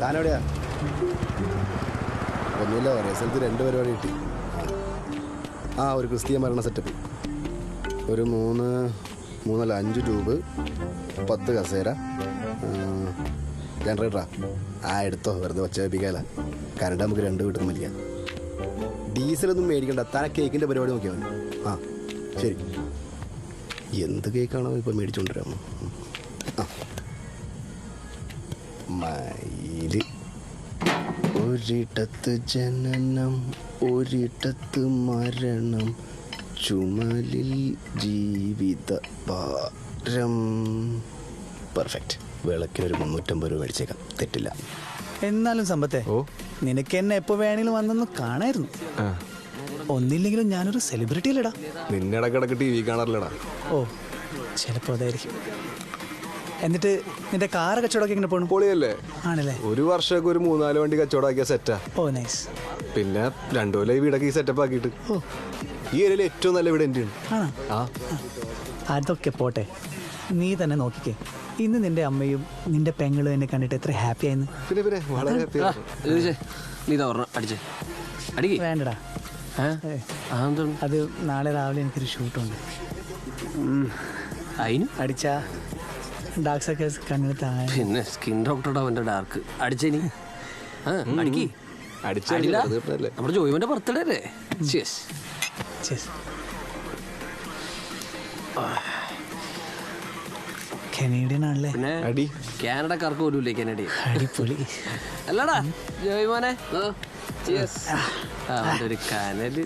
താനെവിടെയാ? ഒന്നുമില്ല ഒരേ സ്ഥലത്ത് രണ്ട് പരിപാടി കിട്ടി. ആ ഒരു ക്രിസ്തീയ മരണ സെറ്റപ്പ്. ഒരു മൂന്ന് മൂന്നല്ല അഞ്ച് ട്യൂബ് പത്ത് കസേര ജനറേറ്ററാ ആ എടുത്തോ വെറുതെ ഒച്ച വെപ്പിക്കാല കരണ്ട് നമുക്ക് രണ്ട് വീട്ടിൽ നിന്ന് വലിക്കാം ഡീസലൊന്നും മേടിക്കണ്ട. താൻ കേക്കിന്റെ പരിപാടി നോക്കിയാൽ മതി. ആ ശരി. എന്ത് കേക്കാണോ ഇപ്പോൾ മേടിച്ചുകൊണ്ടിരാമോ ആ. മയിൽ ഒരിടത്ത് ജനനം ഒരിടത്ത് മരണം. ചുമലിൽ ജീവിത ഭാരം. പെർഫെക്റ്റ് വിളക്കിനൊരു മുന്നൂറ്റമ്പത് രൂപ മേടിച്ചേക്കാം. തെറ്റില്ല. എന്നാലും സമ്പത്തെ ഓ. നിനക്ക് എന്നെ എപ്പോ വേണേലും വന്നൊന്ന് കാണായിരുന്നു. ഒന്നില്ലെങ്കിലും ഞാനൊരു സെലിബ്രിറ്റി അല്ലടാ. നിന്നെ ഇടക്കിടക്ക് ടി വി കാണാറില്ലടാ. ഓ ചിലപ്പോ അതായിരിക്കും. എന്നിട്ട് നിന്റെ കാർ കച്ചവടമൊക്കെ എങ്ങനെ പോകണം പൊളിയല്ലേ? ആണല്ലേ. ഒരു വർഷമൊക്കെ ഒരു മൂന്നാൽ വണ്ടി കച്ചവടമാക്കിയ സെറ്റാ. Oh nice. പിന്നെ രണ്ടു കൊല്ലം ഈ വീടൊക്കെ ഈ സെറ്റപ്പ് ആക്കിയിട്ട്. ഓ. ഈ ഏരിയയിൽ ഏറ്റവും നല്ല വീട് എന്റെ ആണോ? ആ. അതൊക്കെ പോട്ടെ. നീ തന്നെ നോക്കിക്കേ. ഇന്ന് നിന്റെ അമ്മയും നിന്റെ പെങ്ങളും എന്നെ കണ്ടിട്ട് എത്ര ഹാപ്പി ആയെന്ന്. പിന്നെ പിന്നെ വളരെ happy. നീ അടിച്ചേ. അടിക്ക്. വേണ്ടടാ. ഏ? അത് നാളെ രാവിലെ എനിക്കൊരു ഷൂട്ടുണ്ട് അതിന്? അടിച്ചാ. ഡാർക്ക് സർക്കിൾസ് കണ്ണിന് താഴെ പിന്നെ സ്കിൻ ഡോക്ടറുടെ അവന്റെ ഡാർക്ക് അടിച്ചേ നീ ആ അടിക്ക്. അടിച്ചല്ലേ. നമ്മുടെ ജോയിമന്റെ ബർത്ത്ഡേ അല്ലേ. കനേഡിയൻ ആണല്ലേ? പിന്നെ അടി. കാനഡക്കാർക്ക് പോലും ഇല്ലേ കനഡ അടിപൊളി. അല്ലടാ ജോയിമോനെ ഒരു കനൽ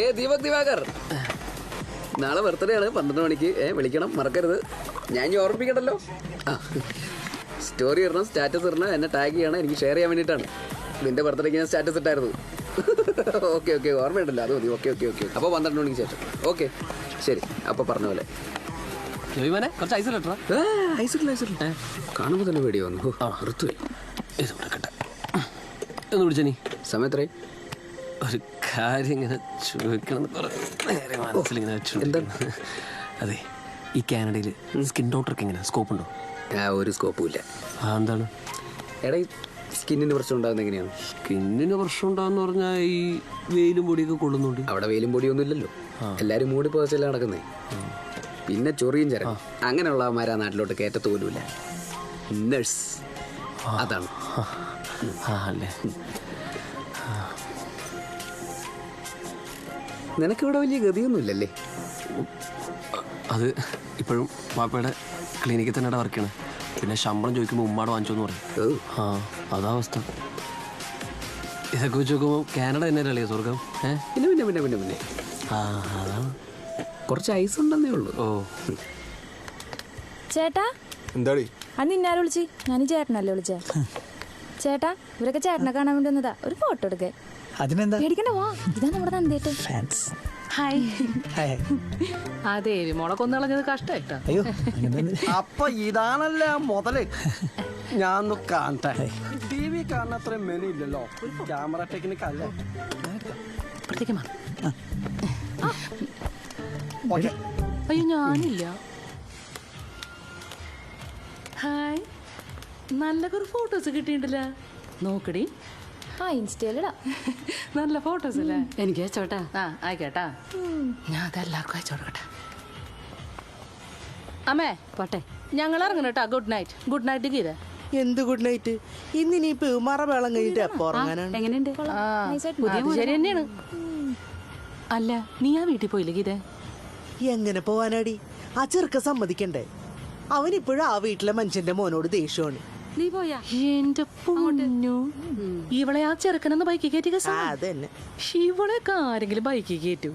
ഏ ദീപക് ദിവാകർ. നാളെ ബർത്ത്ഡേ ആണ് പന്ത്രണ്ട് മണിക്ക്. ഏ വിളിക്കണം മറക്കരുത്. ഞാൻ ഇനി ഓർമ്മിപ്പിക്കണ്ടല്ലോ സ്റ്റോറി ഇടണം സ്റ്റാറ്റസ് ഇടണം എന്നെ ടാഗ് ചെയ്യണം എനിക്ക് ഷെയർ ചെയ്യാൻ വേണ്ടിയിട്ടാണ്. നിന്റെ ബർത്ത്ഡേക്ക് ഞാൻ സ്റ്റാറ്റസ് ഇട്ടായിരുന്നു. ഓക്കെ ഓക്കെ ഓർമ്മയുണ്ടല്ലോ അത് മതി. ഓക്കെ ഓക്കെ ഓക്കെ അപ്പോൾ പന്ത്രണ്ട് മണിക്ക് ശേഷം. ഓക്കെ ശരി. അപ്പോൾ പറഞ്ഞ പോലെ. ജോയിമാനെ കുറച്ച് ഐസ് ഇട്ടാ കാണുമ്പോൾ തന്നെ പേടി വന്നു ആ. ഇത് കൊടുക്കട്ടെ വിളിച്ച നീ. സമയത്രേ ഒരു കാര്യം ഇങ്ങനെ ചോദിക്കണം കുറെ നേരെ മനസ്സിലിങ്ങനെ അതെ. ഈ കാനഡയിൽ സ്കിൻ ഡോക്ടർ എങ്ങനെ സ്കോപ്പ് ഉണ്ടോ? ആ ഒരു സ്കോപ്പും ഇല്ല. ആ എന്താണ്? എടാ ഈ സ്കിന്നിന് പ്രശ്നം ഉണ്ടാകുന്ന എങ്ങനെയാണ് സ്കിന്നിന് പ്രശ്നം ഉണ്ടാകുന്ന പറഞ്ഞാൽ ഈ വെയിലും പൊടിയൊക്കെ കൊള്ളുന്നുണ്ട്. അവിടെ വെയിലും പൊടിയൊന്നും ഇല്ലല്ലോ. എല്ലാരും മൂടി പോകച്ചല്ല നടക്കുന്നേ. പിന്നെ ചൊറിയും ചരം അങ്ങനെയുള്ള ആ നാട്ടിലോട്ട് കയറ്റത്ത് പോലുമില്ല നഴ്സ് അതാണ്. അല്ലേ. നിനക്കിവിടെ വലിയ ഗതിയൊന്നും ഇല്ലല്ലേ അത് ഇപ്പോഴും വാപ്പയുടെ ക്ലിനിക്കിൽ തന്നെ വർക്ക് ചെയ്യണം. പിന്നെ ശമ്പളം ചോദിക്കുമ്പോൾ ഉമ്മാട് വാങ്ങിച്ചോന്ന് പറയും. ആ അതാ അവസ്ഥ. ഇതൊക്കെ വെച്ച് നോക്കുമ്പോൾ കാനഡ തന്നെ അല്ലേ സ്വർഗം ഏ? പിന്നെ പിന്നെ പിന്നെ പിന്നെ പിന്നെ. ആ അതാണ് കുറച്ച് ഐസ് ഉണ്ടെന്നേ ഉള്ളൂ. ഓ. ചേട്ടാ? എന്താടി? അന്ന് ഇന്നാരും വിളിച്ച്? ഞാൻ ചേട്ടനല്ലേ വിളിച്ചേ. ചേട്ടാ ഇവരൊക്കെ ചേട്ടനെ കാണാൻ വേണ്ടി വന്നതാ. ഒരു ഫോട്ടോ എടുക്കേ. അതിനെന്താ? പേടിക്കണ്ട വാ. ഇതാ നമ്മുടെ നന്ദേട്ട് ഫാൻസ് ഹായ്. ഹായ്. ആ ദേവി മോളെ കൊന്നുകളഞ്ഞത് കഷ്ടായിട്ടാ അയ്യോ അങ്ങനെ അപ്പൊ ഇതാണല്ലേ ആ മുതൽ? ഞാൻ ഒന്ന് കാണട്ടെ ടി വി കാണുന്ന അത്രയും മെനു ഇല്ലല്ലോ ക്യാമറ ടെക്നിക് അല്ലേ? അപ്പുറത്തേക്ക് മാറ്. അയ്യോ ഞാനില്ല. ഹായ്. നല്ല കുറെ ഫോട്ടോസ് കിട്ടിയിട്ടില്ല നോക്കടി. ആ ഇൻസ്റ്റയിലിടാം. നല്ല ഫോട്ടോസ് അല്ലേ? എനിക്ക് അയച്ചോട്ടാ. ആ ആയിക്കോട്ടാ. ഞാൻ അതെല്ലാവർക്കും അയച്ചോടക്കട്ടെ അമ്മേ പോട്ടെ. ഞങ്ങൾ ഇറങ്ങണം കേട്ടോ good night good night Geetha എന്ത് ഗുഡ് നൈറ്റ് ഇന്നിനിപ്പോ മറ വേളം കഴിഞ്ഞിട്ട് എപ്പോ ഉറങ്ങാനാണ് എങ്ങനെയുണ്ട്? ശരി തന്നെയാണ്. അല്ല നീ ആ വീട്ടിൽ പോയില്ലേ ഗീത? എങ്ങനെ പോവാനാടി? ആ ചെറുക്ക സമ്മതിക്കണ്ടേ? അവനിപ്പോഴും ആ വീട്ടിലെ മനുഷ്യന്റെ മോനോട് ദേഷ്യമാണ്. നീ പോയാ എന്റെ പൊന്നു. ഇവളെ ആ ചെറുക്കനെന്ന് ബൈക്ക് കയറ്റി ആ അതന്നെ. ഇവളെയൊക്കെ ആരെങ്കിലും ബൈക്ക് കയറ്റു.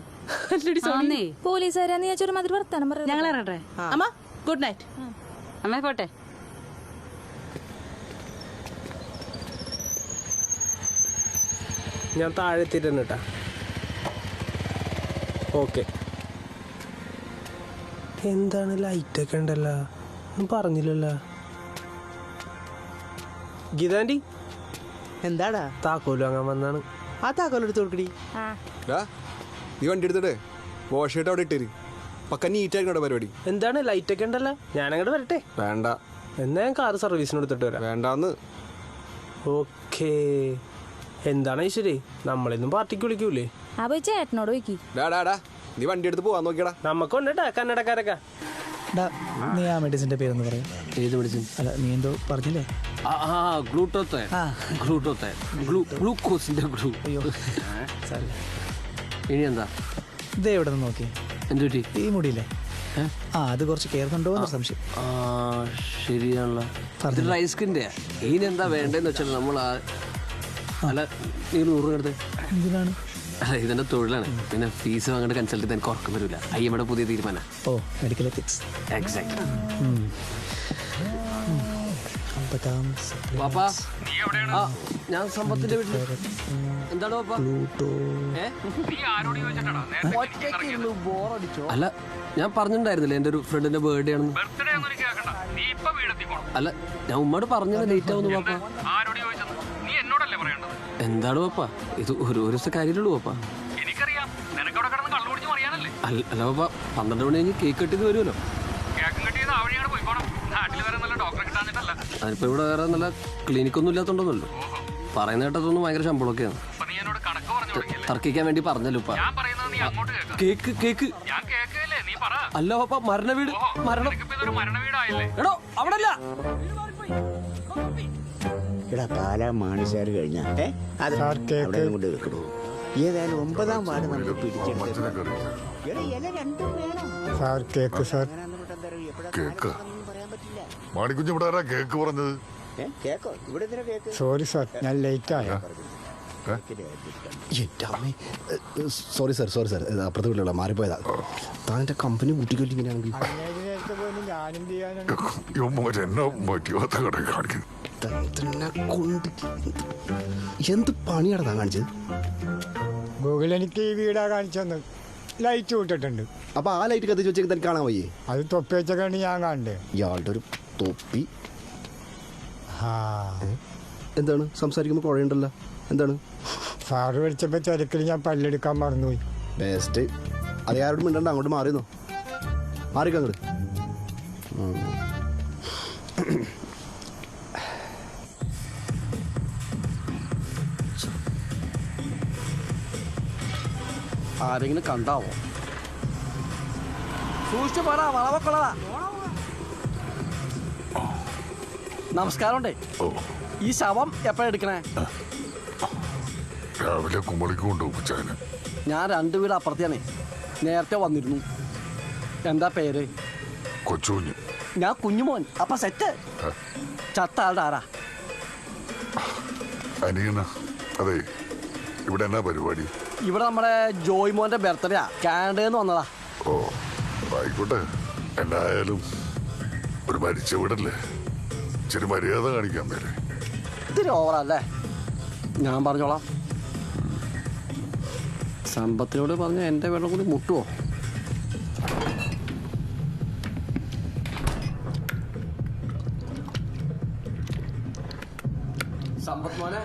അല്ലടി സോണി പോലീസുകാരാന്ന് ചോദിച്ചൊരു മാതിരി വർത്താനം പറഞ്ഞു ഞങ്ങൾ ഇറങ്ങട്ടെ അമ്മ ഗുഡ് നൈറ്റ് അമ്മ പോട്ടെ. ഞാൻ താഴെ കേട്ടാ. ഓക്കെ എന്താണ് ലൈറ്റൊക്കെ ഉണ്ടല്ലോ? ഒന്നും പറഞ്ഞില്ലല്ലോ. ഗീതാന്റി എന്താടാ? താക്കോൽ വാങ്ങാൻ വന്നാണ്. ആ താക്കോൽ എടുത്ത് കൊടുക്കടി നീ വണ്ടി എടുത്തിട്ട് വാഷ് ചെയ്തിട്ട് അവിടെ ഇട്ടേര്. പക്ക നീറ്റായിരിക്കും പരിപാടി? എന്താണ് ലൈറ്റ് ഒക്കെ ഉണ്ടല്ലോ? ഞാൻ അങ്ങോട്ട് വരട്ടെ. വേണ്ട. എന്നാ ഞാൻ കാർ സർവീസിന് എടുത്തിട്ട് വരാം. വേണ്ടാന്ന്. ഓക്കേ. എന്താണ് ശരി നമ്മളിന്നും പാർട്ടിക്ക് വിളിക്കൂലേ? ആ പോയി ചേട്ടനോട് ചോദിക്കി നീ വണ്ടി എടുത്ത് പോവാൻ നോക്കിയടാ. നമുക്കുണ്ട് കന്നടക്കാരൊക്കെ. ഡാ നീ ആ മെഡിസിന്റെ പേരൊന്ന് പറയാം. ഏത് മെഡിസിൻ? അല്ല നീ എന്തോ പറഞ്ഞില്ലേ? ആ ആ ഗ്ലൂട്ടോത്തെ. ഗ്ലൂട്ടോത്തെ ഗ്ലൂ ഗ്ലൂക്കോസിന്റെ ഗ്ലൂ. ഇനി എന്താ? ഇതേ ഇവിടെ നിന്ന് നോക്കി എന്തുപറ്റി ഈ മുടിയില്ലേ? ആ അത് കുറച്ച് കയറുന്നുണ്ടോ എന്ന സംശയം. ആ ശരിയാണല്ലോ. ഇത് സ്കിന്റെ ഇനി എന്താ വേണ്ടതെന്ന് വെച്ചാൽ നമ്മൾ ആ അല്ല നീ നൂറ് എടുത്ത്. എന്തിനാണ്? അല്ല ഇതെന്റെ തൊഴിലാണ്. പിന്നെ ഫീസ് വാങ്ങേണ്ട കൺസൾട്ട് എനിക്ക് ഉറക്കം വരില്ല അയ്യമ്മയുടെ പുതിയ തീരുമാനം. ഓ മെഡിക്കൽ എത്തിക്സ് എക്സാക്ട് നീ എവിടെയാണ്? ഞാൻ സമ്പത്തിന്റെ വീട്ടിൽ. എന്താണ് ഏ? അല്ല ഞാൻ പറഞ്ഞിട്ടുണ്ടായിരുന്നില്ല എന്റെ ഒരു ഫ്രണ്ടിന്റെ ബർത്ത്ഡേ ആണെന്ന്? അല്ല ഞാൻ ഉമ്മയോട് പറഞ്ഞത് ലേറ്റ് ആവുന്നു പാപ്പ എന്താണ് പാപ്പ ഇത് ഒരു ഒരു ദിവസത്തെ കാര്യമുള്ളൂ പാപ്പ അല്ല അല്ല പാപ്പ പന്ത്രണ്ട് മണി കഴിഞ്ഞ് കേക്ക് കെട്ടിയത് വരുമല്ലോ. അതിപ്പോ ഇവിടെ വേറെ നല്ല ക്ലിനിക് ഒന്നും ഇല്ലാത്തോണ്ടല്ലോ പറയുന്ന കേട്ടതൊന്നും ഭയങ്കര ശമ്പളമൊക്കെയാണ്. തർക്കിക്കാൻ വേണ്ടി പറഞ്ഞല്ലോ ഇപ്പൊ. കേക്ക്. കേക്ക് അല്ല പപ്പ മരണ വീട് മരണം. എടോ അവിടെ അല്ല എടാ പാലാ മാണിസാർ കഴിഞ്ഞ ഏ? അത് അവിടെ കൊണ്ട് വെക്കണോ ഏതായാലും ഒമ്പതാം വാർഡ് നമുക്ക് പിടിച്ചെടുത്ത് ഇല രണ്ടും വേണം. Sir cake sir. Cake. Manikkunju ഇവിടെ ആരാ കേക്ക് പറഞ്ഞത്? കേക്കോ? ഇവിടെ എന്തിനാ കേക്ക്? സോറി സാർ ഞാൻ ലേറ്റ് ആയ? സോറി സാർ സോറി സാർ അപ്പുറത്തെ വീട്ടിലുള്ള മാറിപ്പോയതാ. താൻ എന്റെ കമ്പനി കൂട്ടിക്കൊല്ലി ഇങ്ങനെയാണെങ്കിൽ? എന്ത് പണിയാണ് താൻ കാണിച്ചത്? ഗൂഗിൾ എനിക്ക് ഈ വീടാ കാണിച്ചെന്ന്. ലൈറ്റ് വിട്ടിട്ടുണ്ട് അപ്പൊ ആ ലൈറ്റ് കത്തിച്ച് വെച്ചേക്ക് തനിക്ക് കാണാൻ വയ്യേ? അത് തൊപ്പി വെച്ചൊക്കെയാണ് ഞാൻ കാണണ്ടേ. ഇയാളുടെ ഒരു തൊപ്പി. എന്താണ്? സംസാരിക്കുമ്പോൾ കുഴയുണ്ടല്ലോ. എന്താണ്? സാറ് വിളിച്ചപ്പോൾ തിരക്കിൽ ഞാൻ പല്ലെടുക്കാൻ മറന്നുപോയി. ബെസ്റ്റ് അത് ആരോടും മിണ്ടണ്ട അങ്ങോട്ട് മാറിയെന്നോ മാറിക്ക അങ്ങോട്ട് ആരെങ്കിലും കണ്ടാവോ? സൂക്ഷിച്ചു പറ വളവക്കൊള്ളതാ നമസ്കാരമുണ്ടേ. ഈ ശവം എപ്പോഴാ എടുക്കണേ? രാവിലെ കുമ്പളിക്ക് കൊണ്ടുപോകും ഞാൻ രണ്ട് വീട് അപ്പുറത്തെയാണേ. നേരത്തെ വന്നിരുന്നു. എന്താ പേര്? കൊച്ചുകുഞ്ഞു. ഞാൻ കുഞ്ഞുമോൻ. അപ്പൊ സെറ്റ് ചത്ത ആളുടെ ആരാ? അനിയന. അതെ. ഇവിടെ എന്നാ പരിപാടി? ഇവിടെ നമ്മുടെ ജോയ് മോന്റെ ബർത്ത്ഡേയാ കാനഡയിൽ വന്നതാ. ഓ. ആയിക്കോട്ടെ. എന്തായാലും ഒരു മരിച്ച വീടല്ലേ? ഇച്ചിരി മര്യാദ കാണിക്കാൻ പേരെ. ഇത്തിരി ഓവറല്ലേ? ഞാൻ പറഞ്ഞോളാം. സമ്പത്തിനോട് പറഞ്ഞ എന്റെ വെള്ളം കൂടി മുട്ടുവോ? സമ്പത്ത് മോനെ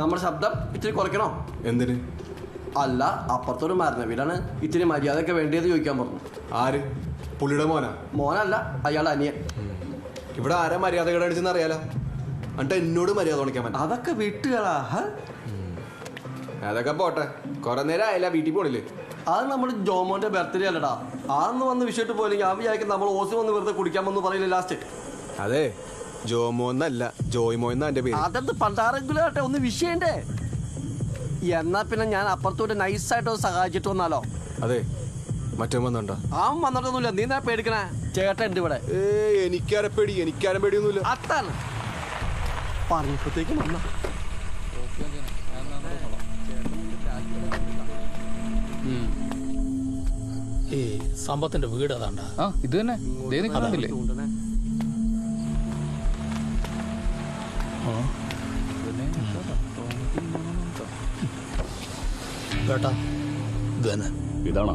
നമ്മുടെ ശബ്ദം ഇത്തിരി കുറയ്ക്കണോ? എന്തിന്? അല്ല അപ്പുറത്തൊരു മരണ വീടാണ് ഇത്തിരി മര്യാദയൊക്കെ വേണ്ടിയത് ചോദിക്കാൻ പറഞ്ഞു. ആര്? പുള്ളിയുടെ മോനാ? മോനല്ല അയാളുടെ അനിയൻ. ഇവിടെ ആരാ മര്യാദ കടടിച്ചെന്ന് അറിയാലോ? എന്നിട്ട് എന്നോട് മര്യാദ കാണിക്കാൻ പറ്റും. അതൊക്കെ വിട്ടുകളാ ഹ? അതൊക്കെ പോട്ടെ. കുറെ നേരം ആയില്ല വീട്ടിൽ പോണില്ലേ? അത് നമ്മൾ ജോമോന്റെ ബർത്ത്ഡേ അല്ലടാ. ആന്ന് വന്ന് വിഷയത്ത് പോയില്ലെങ്കിൽ ആ വിചാരിക്കും നമ്മൾ ഓസി വന്ന് വെറുതെ കുടിക്കാൻ വന്ന് പറയില്ല ലാസ്റ്റ് അതെ ജോമോ എന്നല്ല ജോയ്മോ എന്നാ എന്റെ പേര്. അതെന്ത് പണ്ടാരെങ്കിലും ആട്ടെ ഒന്ന് വിഷയണ്ടേ? എന്നാ പിന്നെ ഞാൻ അപ്പുറത്തോട്ട് നൈസായിട്ട് ഒന്ന് സഹായിച്ചിട്ട് വന്നാലോ? അതെ. മറ്റോ വന്നുണ്ടോ അവൻ വന്നിട്ടൊന്നുമില്ല നീ എന്നാ പേടിക്കണേ ചേട്ടൻ ഉണ്ട് ഇവിടെ ഏ എനിക്കാരെ പേടി എനിക്കാരും പേടിയൊന്നുമില്ല അത്താണ് പറഞ്ഞപ്പോഴത്തേക്കും വന്ന സമ്പത്തിന്റെ വീട് അതാണ്ടാ ആ ഇത് തന്നെ നിൽക്കുന്നില്ലേ കേട്ടാ ഇത് തന്നെ ഇതാണോ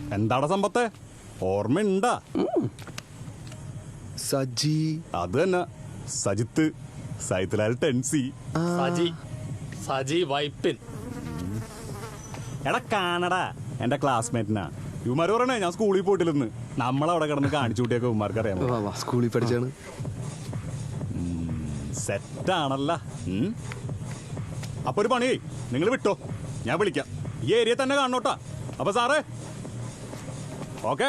എന്താടാ സമ്പത്തെ? ഓർമ്മയുണ്ടാ? സജി. അത് തന്നെ. സജിത്ത് സജിത്തിലാൽ ടെൻസി. സജി. സജി വൈപ്പിൻ. എടാ കാണടാ എന്റെ ക്ലാസ്മേറ്റിനാ ഇവന്മാര് പറയണേ ഞാൻ സ്കൂളിൽ പോയിട്ടില്ലെന്ന്. നമ്മളവിടെ കിടന്ന് കാണിച്ചു കൂട്ടിയൊക്കെ ഇവന്മാർക്ക് അറിയാമോ വാ വാ സ്കൂളിൽ പഠിച്ചാണ്. സെറ്റാണല്ല അപ്പൊ ഒരു പണി നിങ്ങൾ വിട്ടോ. ഞാൻ വിളിക്കാം. ഈ ഏരിയ തന്നെ കാണണോട്ടാ. അപ്പൊ സാറേ ഓക്കെ.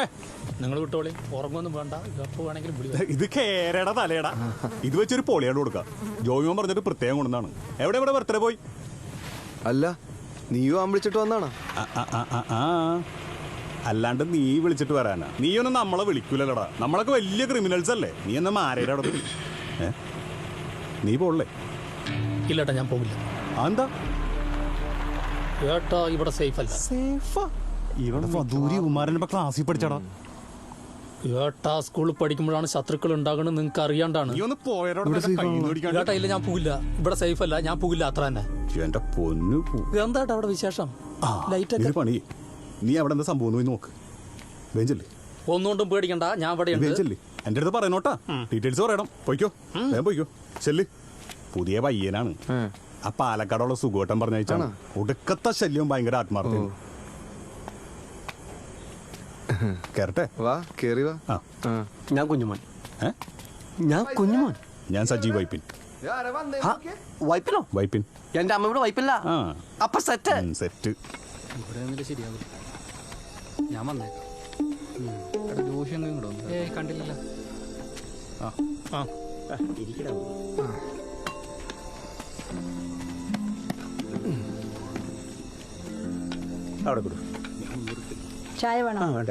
നിങ്ങൾ വിട്ടോളി. ഉറങ്ങൊന്നും വേണ്ട. എപ്പോ വേണമെങ്കിലും വിളി ഇത് കേരയുടെ തലയടാ. ഇത് വെച്ചൊരു പൊളിയാട് കൊടുക്കാം. ജോയിമോൻ പറഞ്ഞിട്ട് പ്രത്യേകം കൊണ്ടാണ് എവിടെ എവിടെ ബർത്ത്ഡേ പോയി? അല്ല നീയോ ആ വിളിച്ചിട്ട് വന്നാണോ. അല്ലാണ്ട് നീ വിളിച്ചിട്ട് വരാനാ. നീ ഒന്നും നമ്മളെ വിളിക്കൂലല്ലടാ. നമ്മളൊക്കെ വലിയ ക്രിമിനൽസ് അല്ലേ? നീ എന്നാ മാരയുടെ അവിടെ നീ പോളേ ഇല്ലട്ടാ ഞാൻ പോകില്ല എന്താ ഏട്ടാ ഇവിടെ സേഫ് അല്ല. സേഫാ ഇവിടെ വധൂരി കുമാരൻ ഇപ്പൊ ക്ലാസ്സിൽ പഠിച്ചടാ. ഏട്ടാ സ്കൂളിൽ പഠിക്കുമ്പോഴാണ് ശത്രുക്കൾ ഉണ്ടാകണം നിങ്ങൾക്ക് അറിയാണ്ടാണ്. ഏട്ടാ ഇല്ല ഞാൻ പോകില്ല ഇവിടെ സേഫ് അല്ല ഞാൻ പോകില്ല അത്ര തന്നെ. എന്റെ പൊന്നു പോ- എന്താട്ടാ അവിടെ വിശേഷം? ലൈറ്റ് നീ ഒക്കെ പണി. നീ അവിടെ എന്താ സംഭവം പോയി നോക്ക്. ബെഞ്ചല്ലേ ഒന്നുകൊണ്ടും പേടിക്കണ്ട ഞാൻ ഇവിടെ ഉണ്ട്. ബെഞ്ചല്ലേ എന്റെ അടുത്ത് പറയണോട്ടാ ഡീറ്റെയിൽസ് പറയണം. പോയിക്കോ. ഞാൻ പോയിക്കോ. ചെല്ല്. പുതിയ പയ്യനാണ്. ആ പാലക്കാടുള്ള സുഖോട്ടം പറഞ്ഞയച്ചാണ്. ഒടുക്കത്തെ ശല്യം ഭയങ്കര ആത്മാർത്ഥയും കേറട്ടെ? വാ കേറി വാ. ആ. ഞാൻ കുഞ്ഞുമോൻ. ഏ? ഞാൻ കുഞ്ഞുമോൻ. ഞാൻ സജീവ് വൈപ്പിൻ. ആ, വൈപ്പിനോ? വൈപ്പിൻ. എന്റെ അമ്മ ഇവിടെ വൈപ്പില്ല ആ. അപ്പൊ സെറ്റ്. ഉം, സെറ്റ്. ഇവിടെ വന്നിട്ട് ശരിയാവില്ല ഞാൻ വന്നേക്കാം എടാ ജോഷി വന്നു കണ്ടില്ലല്ലോ. ആ. ആ. അവിടെ കൊടു ചായ വേണോ? വേണ്ട.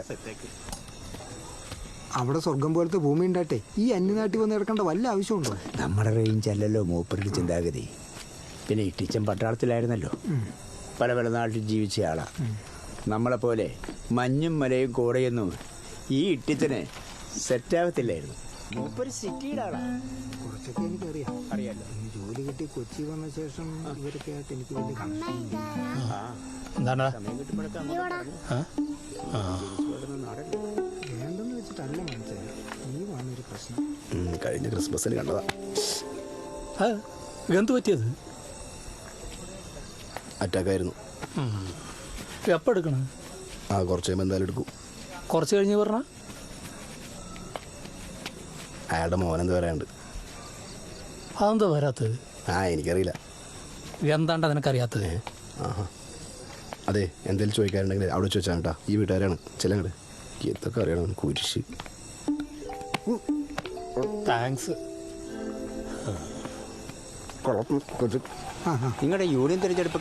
അവിടെ സ്വർഗം പോലത്തെ ഭൂമി ഉണ്ടാട്ടെ. ഈ അന്യനാട്ടിൽ വന്ന് കിടക്കേണ്ട വല്ല ആവശ്യമുണ്ടോ? നമ്മുടെ റേഞ്ച് അല്ലല്ലോ മൂപ്പരുടെ ചിന്താഗതി. പിന്നെ ഇട്ടിച്ചൻ പട്ടാളത്തിലായിരുന്നല്ലോ. പല പല നാട്ടിൽ ജീവിച്ച ആളാ. നമ്മളെപ്പോലെ മഞ്ഞും മലയും കോടയൊന്നും ഈ ഇട്ടിച്ചന് സെറ്റാകത്തില്ലായിരുന്നു മൂപ്പര് സിറ്റിയുടെ ആളാ. കുറച്ചൊക്കെ എനിക്കറിയാം. അറിയാലോ. ജോലി കിട്ടി കൊച്ചി വന്ന ശേഷം ഇവരൊക്കെ ആയിട്ട് എനിക്ക് വലിയ കണക്ഷൻ എന്താണ് സമയം കിട്ടുമ്പോഴൊക്കെ അങ്ങോട്ട് ആ. വേണ്ടെന്ന് വെച്ചിട്ടല്ല മനസ്സിലായി നീ വന്നൊരു പ്രശ്നം. കഴിഞ്ഞ ക്രിസ്മസിൽ കണ്ടതാ. എന്ത് പറ്റിയത്? അറ്റാക്കായിരുന്നു എപ്പോൾ എടുക്കണം? ആ കുറച്ച് കഴിയുമ്പോൾ എന്തായാലും എടുക്കും. കുറച്ച് കഴിഞ്ഞ് പറഞ്ഞ? അയാളുടെ മോനെന്ത് പറയാണ്ട് അതെന്താ വരാത്തത്? ആ എനിക്കറിയില്ല. എന്താണ്ട് നിനക്കറിയാത്തത്? ആഹാ. അതെ എന്തെങ്കിലും ചോദിക്കാറുണ്ടെങ്കിൽ അവിടെ ചോദിച്ചാൽ കേട്ടോ. ഈ വീട്ടുകാരാണ്. ചെല്ലങ്ങട്. എന്തൊക്കെ അറിയണം കുരിശ്. താങ്ക്സ് നിങ്ങളുടെ യൂണിയൻ തിരഞ്ഞെടുപ്പ്